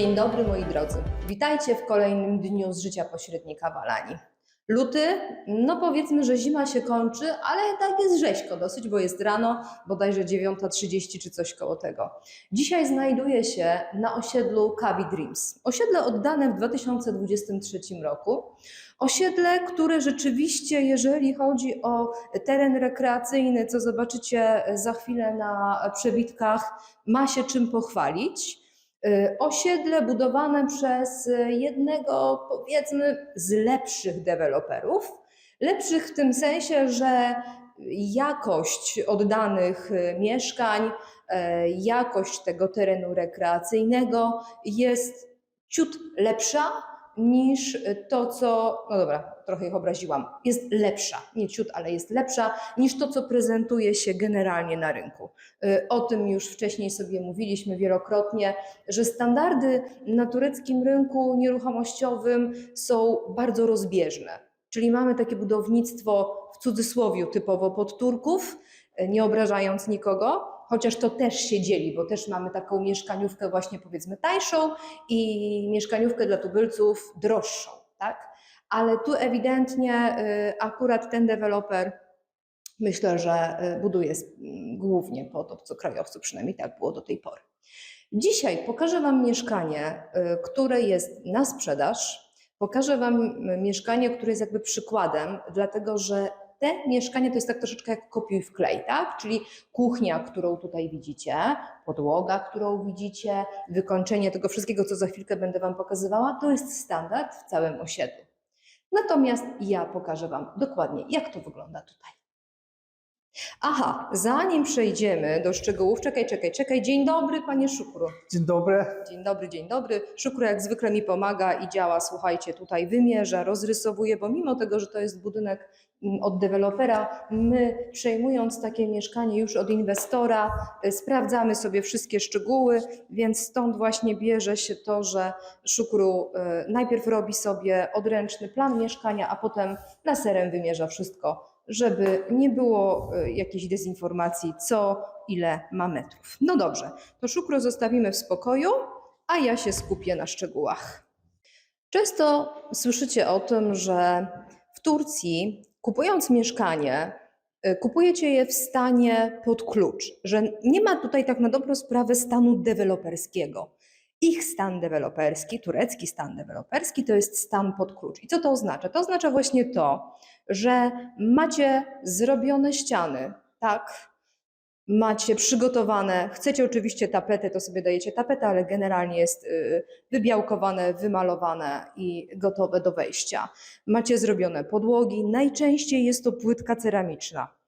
Dzień dobry moi drodzy. Witajcie w kolejnym dniu z życia pośrednika w Alani. Luty, no powiedzmy, że zima się kończy, ale tak jest rzeźko dosyć, bo jest rano, bodajże 9.30 czy coś koło tego. Dzisiaj znajduję się na osiedlu Kavi Dreams. Osiedle oddane w 2023 roku. Osiedle, które rzeczywiście, jeżeli chodzi o teren rekreacyjny, co zobaczycie za chwilę na przebitkach, ma się czym pochwalić. Y, Osiedle budowane przez y, jednego, powiedzmy, z lepszych deweloperów. Lepszych w tym sensie, że jakość oddanych y, mieszkań, jakość tego terenu rekreacyjnego jest ciut lepsza niż to, co. No dobra, trochę ich obraziłam. Jest lepsza, nie ciut, ale jest lepsza niż to, co prezentuje się generalnie na rynku. Y, O tym już wcześniej sobie mówiliśmy wielokrotnie, że standardy na tureckim rynku nieruchomościowym są bardzo rozbieżne. Czyli mamy takie budownictwo w cudzysłowie typowo pod Turków, nie obrażając nikogo, chociaż to też się dzieli, bo też mamy taką mieszkaniówkę właśnie powiedzmy tańszą i mieszkaniówkę dla tubylców droższą, tak? Ale tu ewidentnie y, akurat ten deweloper myślę, że y, buduje głównie pod obcokrajowców, przynajmniej tak było do tej pory. Dzisiaj pokażę Wam mieszkanie, y, które jest na sprzedaż. Pokażę Wam mieszkanie, które jest jakby przykładem, dlatego że te mieszkanie to jest tak troszeczkę jak kopiuj wklej, tak? Czyli kuchnia, którą tutaj widzicie, podłoga, którą widzicie, wykończenie tego wszystkiego, co za chwilkę będę Wam pokazywała, to jest standard w całym osiedlu. Natomiast ja pokażę Wam dokładnie, jak to wygląda tutaj. Aha, zanim przejdziemy do szczegółów, czekaj, czekaj, czekaj. Dzień dobry, panie Szukru. Dzień dobry. Dzień dobry, dzień dobry. Szukru jak zwykle mi pomaga i działa, słuchajcie, tutaj wymierza, rozrysowuje, bo mimo tego, że to jest budynek mm, od dewelopera, my przejmując takie mieszkanie już od inwestora, y, sprawdzamy sobie wszystkie szczegóły, więc stąd właśnie bierze się to, że Szukru y, najpierw robi sobie odręczny plan mieszkania, a potem laserem wymierza wszystko, żeby nie było y, jakiejś dezinformacji, co ile ma metrów. No dobrze, to szukro zostawimy w spokoju, a ja się skupię na szczegółach. Często słyszycie o tym, że w Turcji kupując mieszkanie, y, kupujecie je w stanie pod klucz, że nie ma tutaj tak na dobrą sprawę stanu deweloperskiego. Ich stan deweloperski, turecki stan deweloperski, to jest stan pod klucz. I co to oznacza? To oznacza właśnie to, że macie zrobione ściany, tak, macie przygotowane, chcecie oczywiście tapetę, to sobie dajecie tapetę, ale generalnie jest y, wybiałkowane, wymalowane i gotowe do wejścia. Macie zrobione podłogi, najczęściej jest to płytka ceramiczna.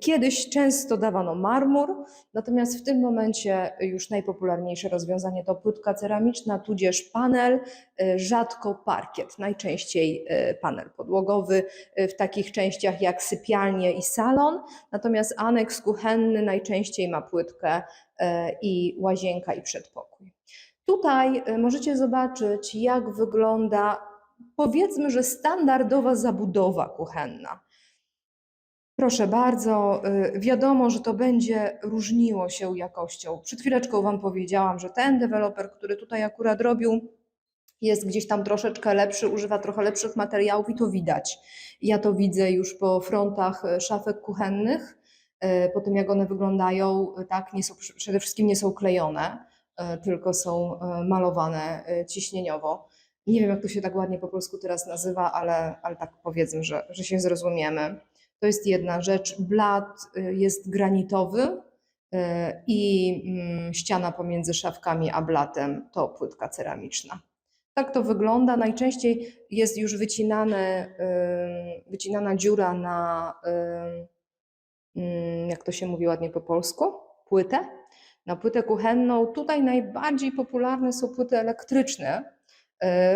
Kiedyś często dawano marmur, natomiast w tym momencie już najpopularniejsze rozwiązanie to płytka ceramiczna, tudzież panel, y, rzadko parkiet, najczęściej y, panel podłogowy y, w takich częściach jak sypialnie i salon, natomiast aneks kuchenny najczęściej ma płytkę e, i łazienka i przedpokój. Tutaj e, możecie zobaczyć, jak wygląda powiedzmy, że standardowa zabudowa kuchenna. Proszę bardzo, y, wiadomo, że to będzie różniło się jakością. Przed chwileczką Wam powiedziałam, że ten deweloper, który tutaj akurat robił, jest gdzieś tam troszeczkę lepszy, używa trochę lepszych materiałów i to widać. Ja to widzę już po frontach y, szafek kuchennych, y, po tym jak one wyglądają, tak, nie są, przede wszystkim nie są klejone, tylko są malowane ciśnieniowo. Nie wiem, jak to się tak ładnie po polsku teraz nazywa, ale, ale tak powiedzmy, że, że się zrozumiemy. To jest jedna rzecz. Blat y, jest granitowy y, i mm, ściana pomiędzy szafkami a blatem to płytka ceramiczna. Tak to wygląda. Najczęściej jest już wycinane, y, wycinana dziura na, mm, jak to się mówi ładnie po polsku, płytę. Na płytę kuchenną. Tutaj najbardziej popularne są płyty elektryczne,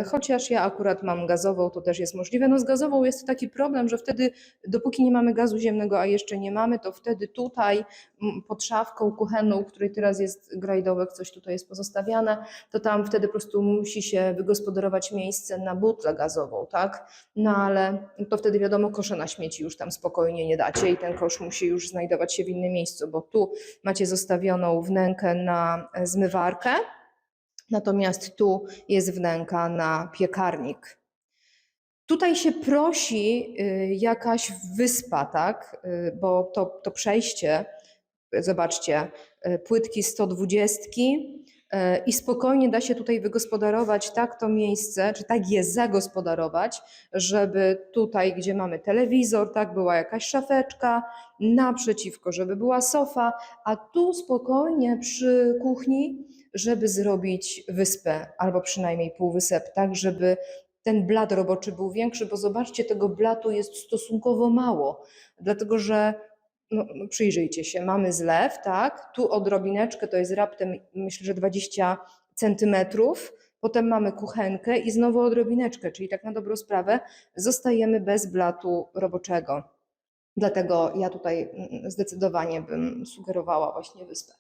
Chociaż ja akurat mam gazową, to też jest możliwe. No z gazową jest taki problem, że wtedy, dopóki nie mamy gazu ziemnego, a jeszcze nie mamy, to wtedy tutaj pod szafką kuchenną, której teraz jest grajdowek, coś tutaj jest pozostawiane, to tam wtedy po prostu musi się wygospodarować miejsce na butlę gazową, tak? No ale to wtedy wiadomo, kosza na śmieci już tam spokojnie nie dacie i ten kosz musi już znajdować się w innym miejscu, bo tu macie zostawioną wnękę na e, zmywarkę, Natomiast tu jest wnęka na piekarnik. Tutaj się prosi y, jakaś wyspa, tak? Y, Bo to, to przejście, y, zobaczcie, płytki 120 y, i spokojnie da się tutaj wygospodarować tak to miejsce, czy tak je zagospodarować, żeby tutaj, gdzie mamy telewizor, tak, była jakaś szafeczka, naprzeciwko, żeby była sofa, a tu spokojnie przy kuchni, żeby zrobić wyspę albo przynajmniej półwysep, tak, żeby ten blat roboczy był większy, bo zobaczcie, tego blatu jest stosunkowo mało, dlatego że no, no przyjrzyjcie się, mamy zlew, tak, tu odrobineczkę to jest raptem, myślę, że 20 centymetrów, potem mamy kuchenkę i znowu odrobineczkę, czyli tak na dobrą sprawę zostajemy bez blatu roboczego. Dlatego ja tutaj mm, zdecydowanie bym sugerowała właśnie wyspę.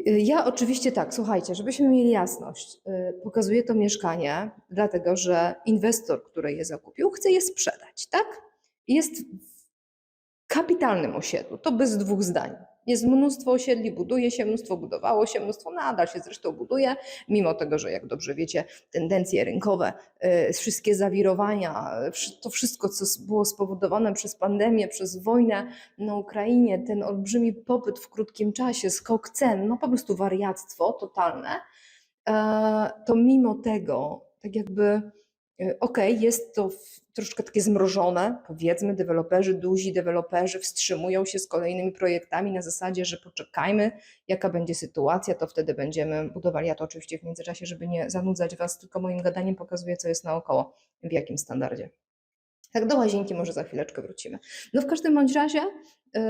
Y, Ja oczywiście tak, słuchajcie, żebyśmy mieli jasność, y, pokazuję to mieszkanie, dlatego że inwestor, który je zakupił, chce je sprzedać, tak? Jest kapitalnym osiedlu, to bez dwóch zdań. Jest mnóstwo osiedli, buduje się, mnóstwo budowało się, mnóstwo nadal się zresztą buduje, mimo tego, że jak dobrze wiecie, tendencje rynkowe, y, wszystkie zawirowania, y, to wszystko, co było spowodowane przez pandemię, przez wojnę na Ukrainie, ten olbrzymi popyt w krótkim czasie, skok cen, no po prostu wariactwo totalne, e, to mimo tego, tak jakby, e, okej, jest to troszkę takie zmrożone, powiedzmy, deweloperzy, duzi deweloperzy wstrzymują się z kolejnymi projektami na zasadzie, że poczekajmy, jaka będzie sytuacja, to wtedy będziemy budowali. Ja to oczywiście w międzyczasie, żeby nie zanudzać Was, tylko moim gadaniem pokazuję, co jest naokoło, w jakim standardzie. Tak, do łazienki może za chwileczkę wrócimy. No w każdym bądź razie, yy,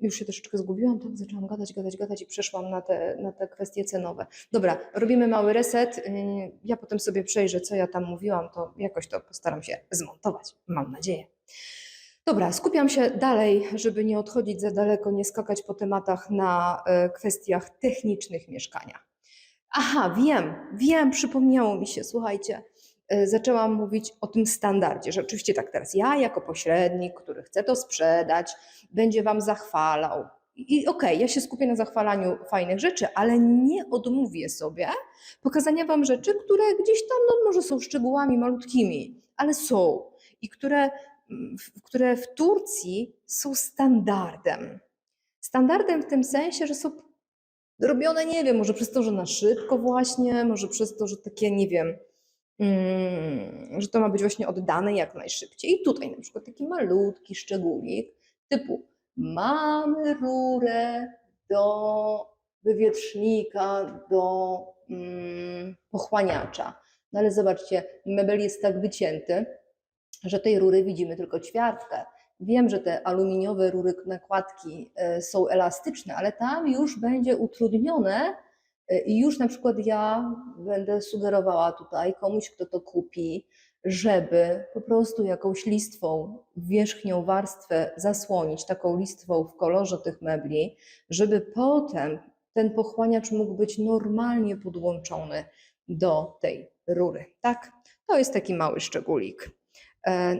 już się troszeczkę zgubiłam, tak zaczęłam gadać, gadać, gadać i przeszłam na te, na te kwestie cenowe. Dobra, robimy mały reset. Yy, ja potem sobie przejrzę, co ja tam mówiłam, to jakoś to postaram się zmontować, mam nadzieję. Dobra, skupiam się dalej, żeby nie odchodzić za daleko, nie skakać po tematach na e, kwestiach technicznych mieszkania. Aha, wiem, wiem, przypomniało mi się, słuchajcie, zaczęłam mówić o tym standardzie, że oczywiście tak teraz ja jako pośrednik, który chce to sprzedać, będzie Wam zachwalał. I okej, ja się skupię na zachwalaniu fajnych rzeczy, ale nie odmówię sobie pokazania Wam rzeczy, które gdzieś tam no, może są szczegółami malutkimi, ale są i które, mm, które w Turcji są standardem. Standardem w tym sensie, że są robione, nie wiem, może przez to, że na szybko właśnie, może przez to, że takie, nie wiem, że to ma być właśnie oddane jak najszybciej. I tutaj na przykład taki malutki szczególik typu mamy rurę do wywietrznika, do mm, pochłaniacza. No ale zobaczcie, mebel jest tak wycięty, że tej rury widzimy tylko ćwiartkę. Wiem, że te aluminiowe rury nakładki e, są elastyczne, ale tam już będzie utrudnione i już na przykład ja będę sugerowała tutaj komuś, kto to kupi, żeby po prostu jakąś listwą wierzchnią warstwę zasłonić, taką listwą w kolorze tych mebli, żeby potem ten pochłaniacz mógł być normalnie podłączony do tej rury. Tak? To jest taki mały szczególik. E,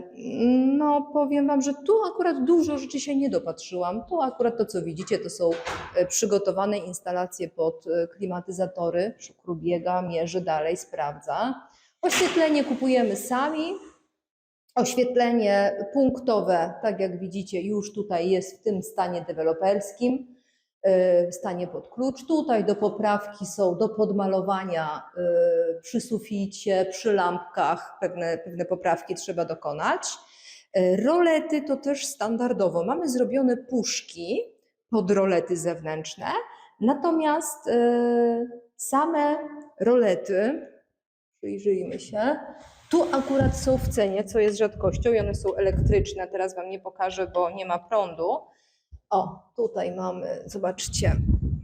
No, powiem Wam, że tu akurat dużo rzeczy się nie dopatrzyłam. Tu akurat to, co widzicie, to są e, przygotowane instalacje pod e, klimatyzatory. Szukru mierzy dalej, sprawdza. Oświetlenie kupujemy sami. Oświetlenie punktowe, tak jak widzicie, już tutaj jest w tym stanie deweloperskim, stanie pod klucz. Tutaj do poprawki są do podmalowania e, przy suficie, przy lampkach, pewne, pewne poprawki trzeba dokonać. E, Rolety to też standardowo. Mamy zrobione puszki pod rolety zewnętrzne, natomiast e, same rolety, przyjrzyjmy się, tu akurat są w cenie, co jest rzadkością i one są elektryczne. Teraz Wam nie pokażę, bo nie ma prądu. O, tutaj mamy, zobaczcie,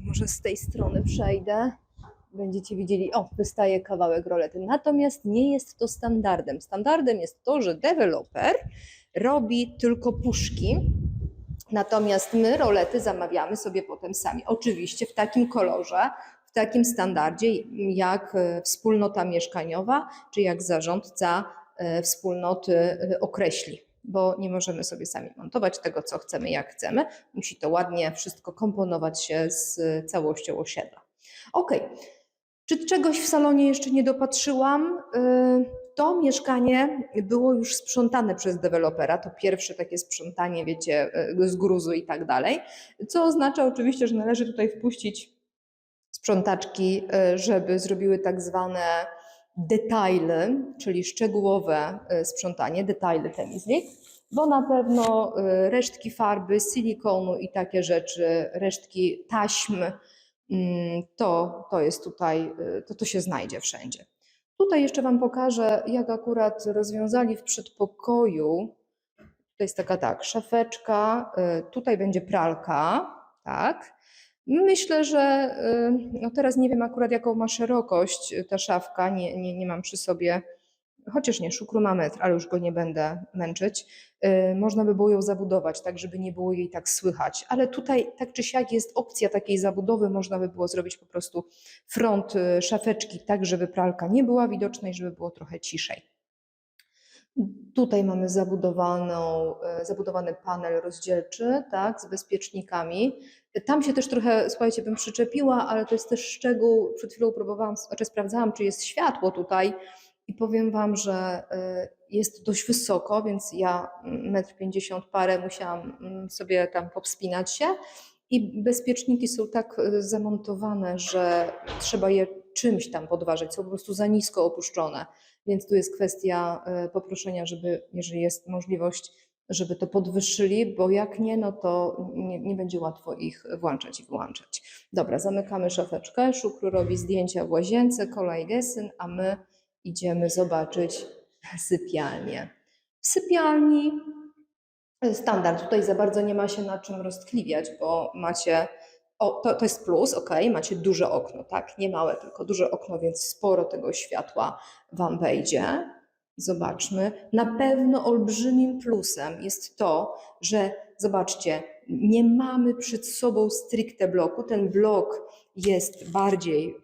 może z tej strony przejdę. Będziecie widzieli, o, wystaje kawałek rolety. Natomiast nie jest to standardem. Standardem jest to, że deweloper robi tylko puszki, natomiast my rolety zamawiamy sobie potem sami. Oczywiście w takim kolorze, w takim standardzie, jak e, wspólnota mieszkaniowa, czy jak zarządca e, wspólnoty e, określi, bo nie możemy sobie sami montować tego, co chcemy, jak chcemy. Musi to ładnie wszystko komponować się z całością osiedla. Ok. Czy czegoś w salonie jeszcze nie dopatrzyłam? Y, To mieszkanie było już sprzątane przez dewelopera. To pierwsze takie sprzątanie, wiecie, y, z gruzu i tak dalej. Co oznacza oczywiście, że należy tutaj wpuścić sprzątaczki, y, żeby zrobiły tak zwane detale, czyli szczegółowe y, sprzątanie, detale temizlik, bo na pewno y, resztki farby, silikonu i takie rzeczy, resztki taśm, mm, to, to jest tutaj, y, to, to się znajdzie wszędzie. Tutaj jeszcze Wam pokażę, jak akurat rozwiązali w przedpokoju. Tutaj jest taka tak, szafeczka, tutaj będzie pralka, tak. Myślę, że y, no teraz nie wiem akurat jaką ma szerokość y, ta szafka, nie, nie, nie mam przy sobie, chociaż nie, szukru ma metr, ale już go nie będę męczyć. Y, Można by było ją zabudować, tak żeby nie było jej tak słychać, ale tutaj tak czy siak jest opcja takiej zabudowy, można by było zrobić po prostu front szafeczki tak, żeby pralka nie była widoczna i żeby było trochę ciszej. Tutaj mamy zabudowaną, zabudowany panel rozdzielczy, tak, z bezpiecznikami. Tam się też trochę, słuchajcie, bym przyczepiła, ale to jest też szczegół. Przed chwilą próbowałam, znaczy sprawdzałam, czy jest światło tutaj i powiem Wam, że e, jest dość wysoko, więc ja metr pięćdziesiąt parę musiałam mm, sobie tam powspinać się i bezpieczniki są tak e, zamontowane, że trzeba je czymś tam podważyć, są po prostu za nisko opuszczone. Więc tu jest kwestia e, poproszenia, żeby, jeżeli jest możliwość, żeby to podwyższyli, bo jak nie, no to nie, nie będzie łatwo ich włączać i wyłączać. Dobra, zamykamy szafeczkę. Szukru robi zdjęcia w łazience, kolej Gesyn, a my idziemy zobaczyć sypialnię. W sypialni e, standard, tutaj za bardzo nie ma się na czym roztkliwiać, bo macie o, to, to jest plus, ok, macie duże okno, tak? Nie małe, tylko duże okno, więc sporo tego światła Wam wejdzie. Zobaczmy. Na pewno olbrzymim plusem jest to, że zobaczcie, nie mamy przed sobą stricte bloku. Ten blok jest bardziej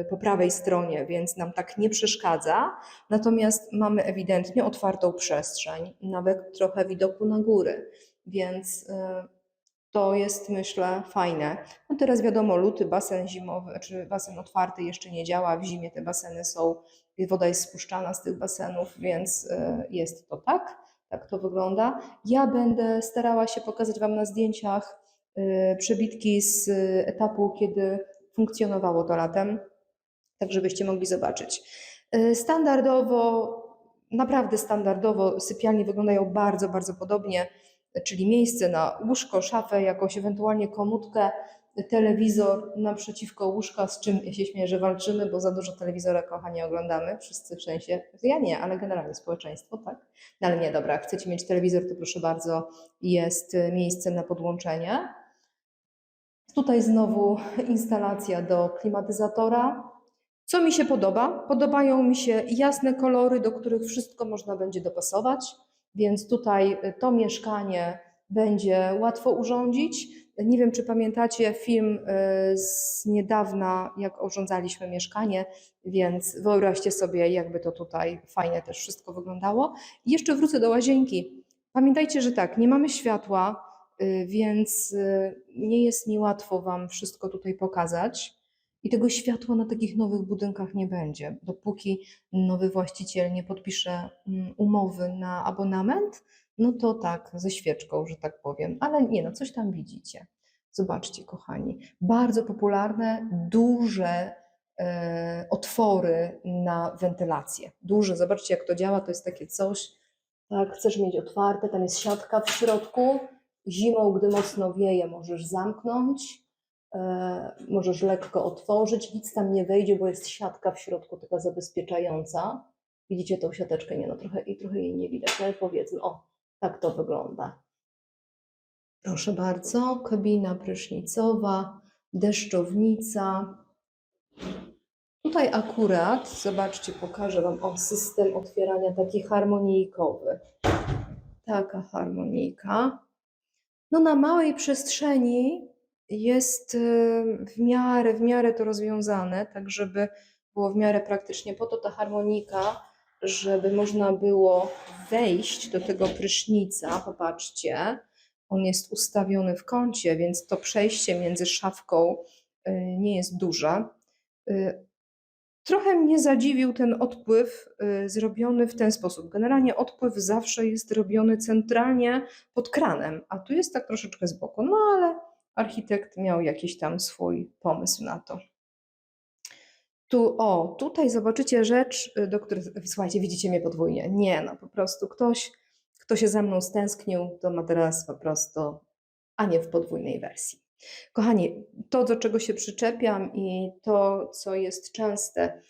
y, po prawej stronie, więc nam tak nie przeszkadza. Natomiast mamy ewidentnie otwartą przestrzeń, nawet trochę widoku na góry, więc. Y, to jest, myślę, fajne. No teraz wiadomo, luty, basen zimowy, czy basen otwarty jeszcze nie działa. W zimie te baseny są, woda jest spuszczana z tych basenów, więc y, jest to tak. Tak to wygląda. Ja będę starała się pokazać Wam na zdjęciach y, przebitki z etapu, kiedy funkcjonowało to latem, tak żebyście mogli zobaczyć. Standardowo, naprawdę standardowo sypialnie wyglądają bardzo, bardzo podobnie czyli miejsce na łóżko, szafę, jakąś ewentualnie komutkę, telewizor naprzeciwko łóżka, z czym się śmieję, że walczymy, bo za dużo telewizora, kochani, oglądamy, wszyscy w sensie, ja nie, ale generalnie społeczeństwo, tak? No ale nie, dobra, chcecie mieć telewizor, to proszę bardzo, jest miejsce na podłączenie. Tutaj znowu instalacja do klimatyzatora. Co mi się podoba? Podobają mi się jasne kolory, do których wszystko można będzie dopasować. Więc tutaj to mieszkanie będzie łatwo urządzić. Nie wiem, czy pamiętacie film y, z niedawna, jak urządzaliśmy mieszkanie, więc wyobraźcie sobie, jakby to tutaj fajnie też wszystko wyglądało. I jeszcze wrócę do łazienki. Pamiętajcie, że tak, nie mamy światła, y, więc nie jest mi łatwo Wam wszystko tutaj pokazać. I tego światła na takich nowych budynkach nie będzie. Dopóki nowy właściciel nie podpisze mm, umowy na abonament, no to tak, ze świeczką, że tak powiem. Ale nie, no coś tam widzicie. Zobaczcie, kochani. Bardzo popularne, duże e, otwory na wentylację. Duże, zobaczcie jak to działa. To jest takie coś, tak, chcesz mieć otwarte, tam jest siatka w środku. Zimą, gdy mocno wieje, możesz zamknąć możesz lekko otworzyć, nic tam nie wejdzie, bo jest siatka w środku taka zabezpieczająca. Widzicie tą siateczkę? Nie no, trochę, i trochę jej nie widać, ale powiedzmy, o, tak to wygląda. Proszę bardzo, kabina prysznicowa, deszczownica. Tutaj akurat, zobaczcie, pokażę Wam o system otwierania taki harmonijkowy. Taka harmonijka. No na małej przestrzeni jest w miarę, w miarę to rozwiązane, tak żeby było w miarę praktycznie. Po to ta harmonika, żeby można było wejść do tego prysznica. Popatrzcie, on jest ustawiony w kącie, więc to przejście między szafką y, nie jest duże. Y, Trochę mnie zadziwił ten odpływ y, zrobiony w ten sposób. Generalnie odpływ zawsze jest robiony centralnie pod kranem, a tu jest tak troszeczkę z boku. No ale architekt miał jakiś tam swój pomysł na to. Tu, o, tutaj zobaczycie rzecz, y, do której, słuchajcie, widzicie mnie podwójnie. Nie, no po prostu ktoś, kto się ze mną stęsknił, to ma teraz po prostu, a nie w podwójnej wersji. Kochani, to, do czego się przyczepiam i to, co jest częste,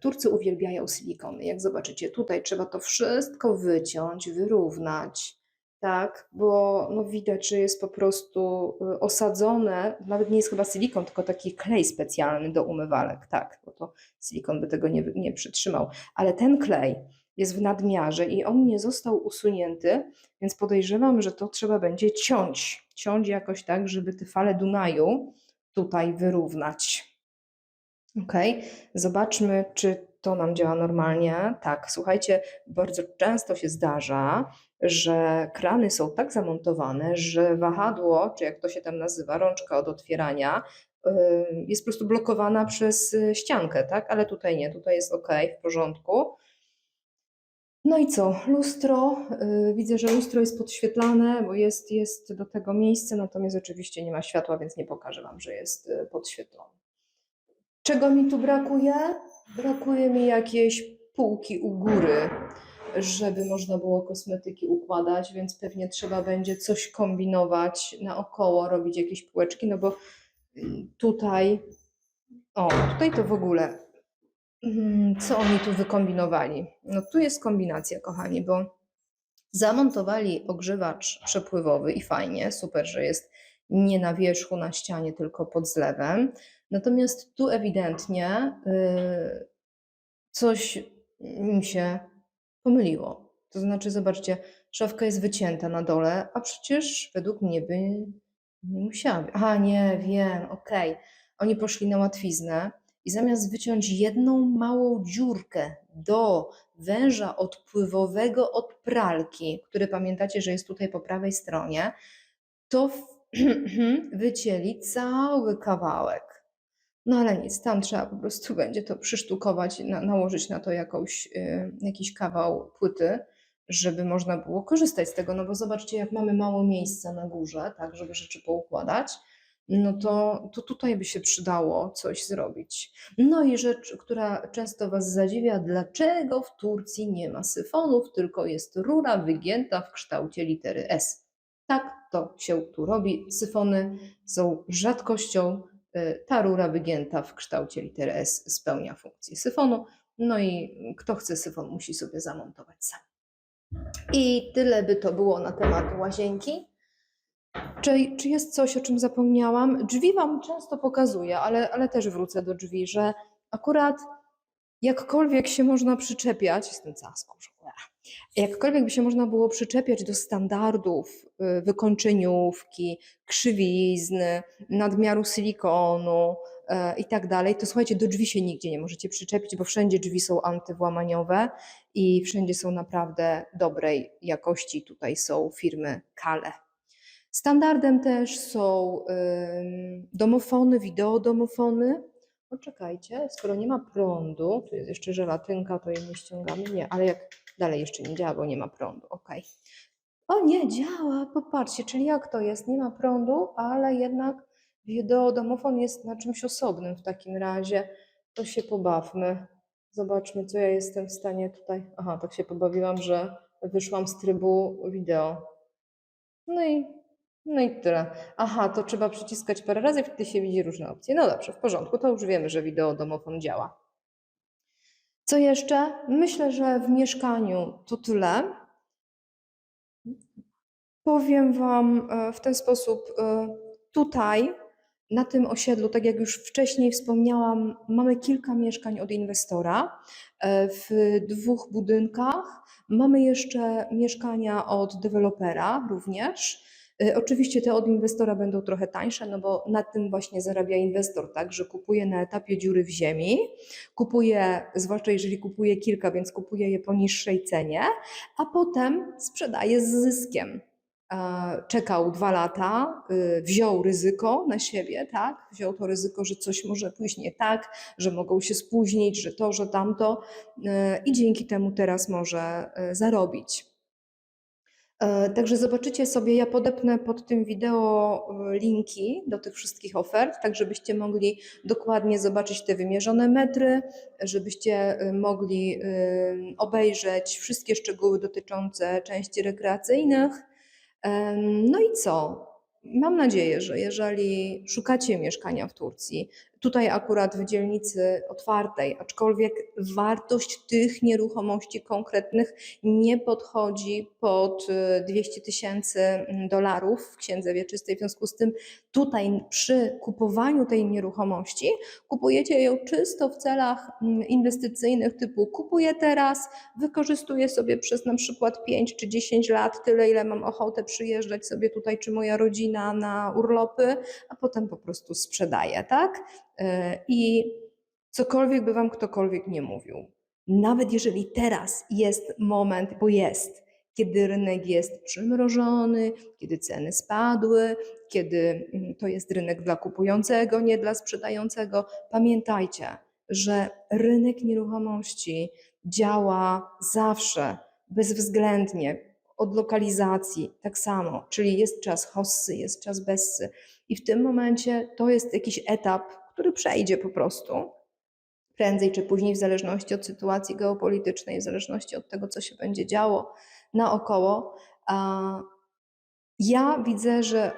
Turcy uwielbiają silikony. Jak zobaczycie, tutaj trzeba to wszystko wyciąć, wyrównać, tak, bo no widać, że jest po prostu y, osadzone, nawet nie jest chyba silikon, tylko taki klej specjalny do umywalek, tak, bo to silikon by tego nie, nie przytrzymał, ale ten klej jest w nadmiarze i on nie został usunięty, więc podejrzewam, że to trzeba będzie ciąć, ciąć jakoś tak, żeby te fale Dunaju tutaj wyrównać. Ok, zobaczmy, czy to nam działa normalnie. Tak, słuchajcie, bardzo często się zdarza, że krany są tak zamontowane, że wahadło, czy jak to się tam nazywa, rączka od otwierania, jest po prostu blokowana przez y, ściankę, tak? Ale tutaj nie, tutaj jest ok, w porządku. No i co? Lustro. y, Widzę, że lustro jest podświetlane, bo jest, jest do tego miejsce, natomiast oczywiście nie ma światła, więc nie pokażę Wam, że jest y, podświetlone. Czego mi tu brakuje? Brakuje mi jakiejś półki u góry, żeby można było kosmetyki układać, więc pewnie trzeba będzie coś kombinować naokoło, robić jakieś półeczki, no bo mm, tutaj, o, tutaj to w ogóle, mm, co oni tu wykombinowali? No tu jest kombinacja, kochani, bo zamontowali ogrzewacz przepływowy i fajnie, super, że jest nie na wierzchu, na ścianie, tylko pod zlewem. Natomiast tu ewidentnie y, coś mi się pomyliło. To znaczy, zobaczcie, szafka jest wycięta na dole, a przecież według mnie by nie musiała. być. Aha, nie, wiem, okej. Oni poszli na łatwiznę i zamiast wyciąć jedną małą dziurkę do węża odpływowego od pralki, który pamiętacie, że jest tutaj po prawej stronie, to wycięli cały kawałek. No ale nic, tam trzeba po prostu będzie to przysztukować, na, nałożyć na to jakąś, y, jakiś kawał płyty, żeby można było korzystać z tego. No bo zobaczcie, jak mamy mało miejsca na górze, tak, żeby rzeczy poukładać, no to, to tutaj by się przydało coś zrobić. No i rzecz, która często Was zadziwia, dlaczego w Turcji nie ma syfonów, tylko jest rura wygięta w kształcie litery S. Tak to się tu robi. Syfony są rzadkością. Y, Ta rura wygięta w kształcie litery S spełnia funkcję syfonu. No i kto chce syfon, musi sobie zamontować sam. I tyle by to było na temat łazienki. Czy, czy jest coś, o czym zapomniałam? Drzwi Wam często pokazuję, ale, ale też wrócę do drzwi, że akurat jakkolwiek się można przyczepiać, jestem cała skórzona, jakkolwiek by się można było przyczepiać do standardów y, wykończeniówki, krzywizny, nadmiaru silikonu e, i tak dalej, to słuchajcie, do drzwi się nigdzie nie możecie przyczepić, bo wszędzie drzwi są antywłamaniowe i wszędzie są naprawdę dobrej jakości. Tutaj są firmy Kale. Standardem też są domofony, wideodomofony. Poczekajcie, skoro nie ma prądu, tu jest jeszcze żelatynka, to jej nie ściągamy. Nie, ale jak dalej jeszcze nie działa, bo nie ma prądu. Ok. O nie, działa, popatrzcie, czyli jak to jest? Nie ma prądu, ale jednak wideodomofon jest na czymś osobnym w takim razie. To się pobawmy. Zobaczmy, co ja jestem w stanie tutaj. Aha, tak się pobawiłam, że wyszłam z trybu wideo. No i, no i tyle. Aha, to trzeba przyciskać parę razy, wtedy się widzi różne opcje. No dobrze, w porządku, to już wiemy, że wideo domofon działa. Co jeszcze? Myślę, że w mieszkaniu to tyle. Powiem Wam e, w ten sposób. e, Tutaj, na tym osiedlu, tak jak już wcześniej wspomniałam, mamy kilka mieszkań od inwestora e, w dwóch budynkach. Mamy jeszcze mieszkania od dewelopera również. E, Oczywiście te od inwestora będą trochę tańsze, no bo na tym właśnie zarabia inwestor, tak, że kupuje na etapie dziury w ziemi, kupuje, zwłaszcza jeżeli kupuje kilka, więc kupuje je po niższej cenie, a potem sprzedaje z zyskiem. czekał dwa lata, y, wziął ryzyko na siebie, tak? Wziął to ryzyko, że coś może pójść nie tak, że mogą się spóźnić, że to, że tamto y, i dzięki temu teraz może y, zarobić. E, Także zobaczycie sobie, ja podepnę pod tym wideo e, linki do tych wszystkich ofert, tak żebyście mogli dokładnie zobaczyć te wymierzone metry, żebyście e, mogli obejrzeć wszystkie szczegóły dotyczące części rekreacyjnych. No i co? Mam nadzieję, że jeżeli szukacie mieszkania w Turcji, tutaj akurat w dzielnicy otwartej, aczkolwiek wartość tych nieruchomości konkretnych nie podchodzi pod y, 200 tysięcy mm, dolarów w księdze wieczystej. W związku z tym tutaj przy kupowaniu tej nieruchomości kupujecie ją czysto w celach mm, inwestycyjnych typu kupuję teraz, wykorzystuję sobie przez na przykład 5 czy 10 lat tyle, ile mam ochotę przyjeżdżać sobie tutaj, czy moja rodzina na urlopy, a potem po prostu sprzedaję, tak? E, I cokolwiek by wam ktokolwiek nie mówił, nawet jeżeli teraz jest moment, bo jest, kiedy rynek jest przymrożony, kiedy ceny spadły, kiedy mm, to jest rynek dla kupującego, nie dla sprzedającego, pamiętajcie, że rynek nieruchomości działa zawsze, bezwzględnie, od lokalizacji tak samo, czyli jest czas hossy, jest czas bessy i w tym momencie to jest jakiś etap, który przejdzie po prostu prędzej czy później, w zależności od sytuacji geopolitycznej, w zależności od tego, co się będzie działo naokoło. Ja widzę, że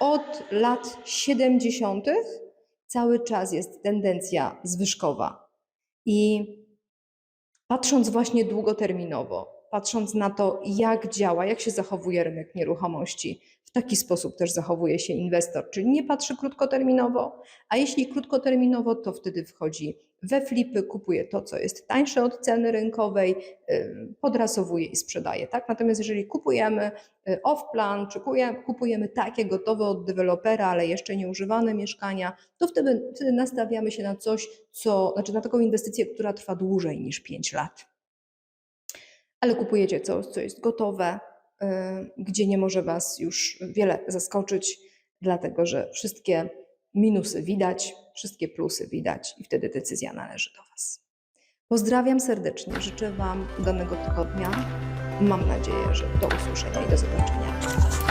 od lat 70. cały czas jest tendencja zwyżkowa. I patrząc właśnie długoterminowo, patrząc na to, jak działa, jak się zachowuje rynek nieruchomości, w taki sposób też zachowuje się inwestor, czyli nie patrzy krótkoterminowo, a jeśli krótkoterminowo, to wtedy wchodzi we flipy, kupuje to, co jest tańsze od ceny rynkowej, podrasowuje i sprzedaje. Tak? Natomiast jeżeli kupujemy y, off-plan, czy kupujemy, takie gotowe od dewelopera, ale jeszcze nieużywane mieszkania, to wtedy, wtedy nastawiamy się na coś, co, znaczy na taką inwestycję, która trwa dłużej niż 5 lat ale kupujecie coś, co jest gotowe, gdzie nie może Was już wiele zaskoczyć, dlatego że wszystkie minusy widać, wszystkie plusy widać i wtedy decyzja należy do Was. Pozdrawiam serdecznie, życzę Wam udanego tygodnia. Mam nadzieję, że do usłyszenia i do zobaczenia.